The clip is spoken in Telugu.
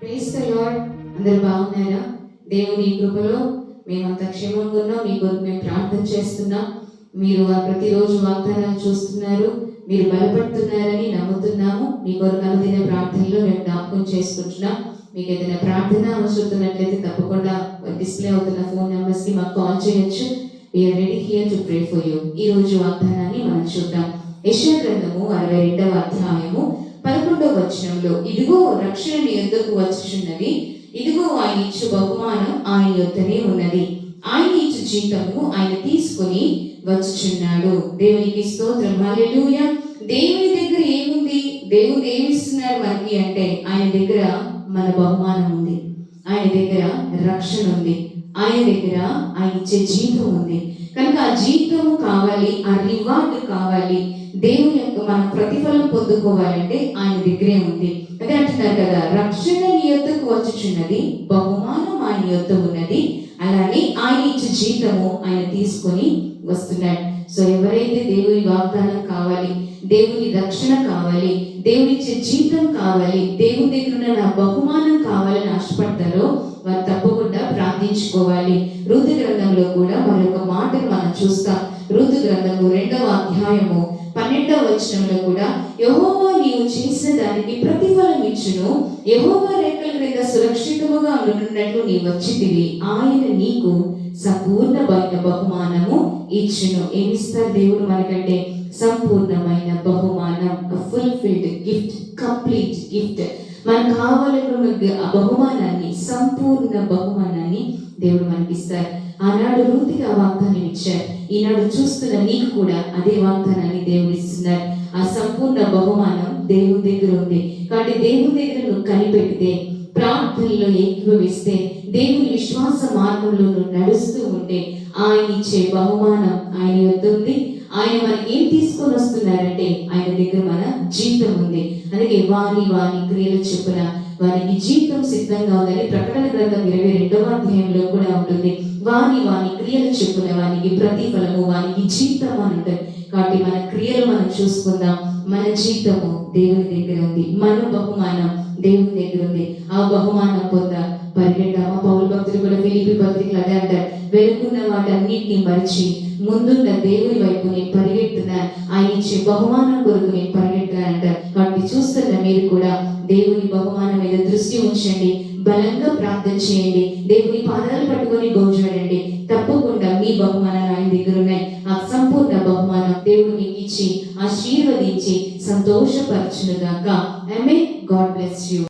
ప్రేస్ ద అందరు బాగున్నారా? దేవుని కృపలో మేమంతా క్షేమంగా ఉన్నాం. మీ కొరకు మేము ప్రార్థన చేస్తున్నాం. మీరు ప్రతిరోజు వాగ్దానాలు చూస్తున్నారు. మీరు బలపడుతున్నారని నమ్ముతున్నాము. మీ కొరకు అనుదిన ప్రార్థనలో మేము జ్ఞాపకం చేసుకుంటున్నాం. మీకు ఏదైనా ప్రార్థన అవసరం తప్పకుండా డిస్ప్లే అవుతున్న ఫోన్ నెంబర్స్కి మాకు కాల్ చేయొచ్చు. We're ready here to pray for you ఈ రోజు వాగ్దానాన్ని మనం చూద్దాం. యశ్వ గ్రంథము అరవై రెండవ అధ్యాయము పదకొండవ వచనంలో ఇదిగో రక్షణ నీ యొద్దకు వచ్చుచున్నది. ఇదిగో ఆయన ఇచ్చు బహుమానం ఆయన యొద్దనే ఉన్నది. ఆయన ఇచ్చు జీతము ఆయన తీసుకొని వచ్చుచున్నాడు. దేవునికి స్తోత్రం. హల్లెలూయా. దేవుని దగ్గర ఏముంది? దేవుడు ఏమిస్తున్నారు మనకి అంటే ఆయన దగ్గర మన బహుమానం ఉంది. ఆయన దగ్గర రక్షణ ఉంది. ఆయన దగ్గర ఆయన ఇచ్చే జీతం ఉంది. కనుక ఆ జీతము కావాలి ఆ రివార్డ్ కావాలి. దేవుని యొక్క మన ప్రతిభ పొందుకోవాలంటే ఆయన దగ్గరే ఉంది. అదే అంటున్నారు కదా రక్షణ నీ యొద్దకు వచ్చుచున్నది బహుమానం ఆయన యొద్ద ఉన్నది అలానే ఆయన ఇచ్చే జీతము ఆయన తీసుకొని వస్తున్నాడు. సో ఎవరైతే దేవుని వాగ్దానం కావాలి దేవుని రక్షణ కావాలి దేవునిచ్చే జీతం కావాలి దేవుని దగ్గర ఉన్న నా బహుమానం కావాలని ఆశపడతారో వారు తప్పకుండా ప్రార్థించుకోవాలి. రుతు గ్రంథంలో కూడా మరొక మాటను మనం చూస్తాం. రుతు గ్రంథము రెండవ అధ్యాయము వచనంలో కూడా యహోవా నీవు చేసిన దానికి ప్రతిఫలం ఇచ్చును. యహోవా రెక్కల క్రింద సురక్షితముగా ఉండున్నట్లు నీ వచ్చితివి. ఆయన నీకు సంపూర్ణమైన బహుమానము ఇచ్చును. ఏమిస్తారు దేవుడు మనకంటే? సంపూర్ణమైన బహుమానం. ఫుల్ఫిల్డ్ గిఫ్ట్ కంప్లీట్ గిఫ్ట్ మనకు కావాలనుకున్న ఆ బహుమానాన్ని సంపూర్ణ బహుమానాన్ని దేవుడు మనకి ఆనాడు రూతికి ఆ వాగ్దానం ఇచ్చారు ఈనాడు చూస్తున్న నీకు కూడా అదే వాగ్దానాన్ని దేవుడు ఇస్తున్నారు ఆ సంపూర్ణ బహుమానం దేవుని దగ్గర ఉంది. కాబట్టి దేవుని దగ్గర నువ్వు కనిపెడితే ప్రార్థనలో ఏకీభవిస్తే దేవుని విశ్వాస మార్గంలో నువ్వు నడుస్తూ ఉంటే ఆయన ఇచ్చే బహుమానం ఆయన యొద్ద ఉంది. ఆయన మనకి ఏం తీసుకొని వస్తున్నారంటే ఆయన దగ్గర మన జీతం ఉంది. అందుకే వాని వాని క్రియలు చెప్పున వారికి జీవితం సిద్ధంగా ఉందని ప్రకటన గ్రంథం ఇరవై రెండవ అధ్యాయంలో కూడా ఉంటుంది. వాని వాని క్రియలు చెప్పున వానికి ప్రతిఫలము వానికి జీవితం అని ఉంటుంది. కాబట్టి మన క్రియలు మనం చూసుకుందాం. మన జీవితము దేవుని దగ్గర ఉంది. మన బహుమానం దేవుని దగ్గర ఉంది. ఆ బహుమానం పొంద పరిగెట్టామా పౌరు భక్తులు కూడా ఫిలిపి పత్రికలు అదే అంటారు. వెలుగున్న వాటన్నిటిని మరిచి ముందున్న దేవుని వైపు నేను పరిగెడుతున్నాను ఆయన ఇచ్చే బహుమానం కొరకు నేను పరిగెడుతున్నాను అంటారు కాబట్టి చూస్తున్న మీరు కూడా దేవుని బహుమానం మీద దృష్టి ఉంచండి బలంగా ప్రార్థన చేయండి దేవుని పాదాలు పట్టుకొని గోజాడండి తప్పకుండా మీ బహుమానాలు ఆయన దగ్గర ఉన్నాయి. ఆ సంపూర్ణ బహుమానం దేవుడు మీకు ఇచ్చి ఆశీర్వదించి సంతోషపరచునుగాక I may God bless you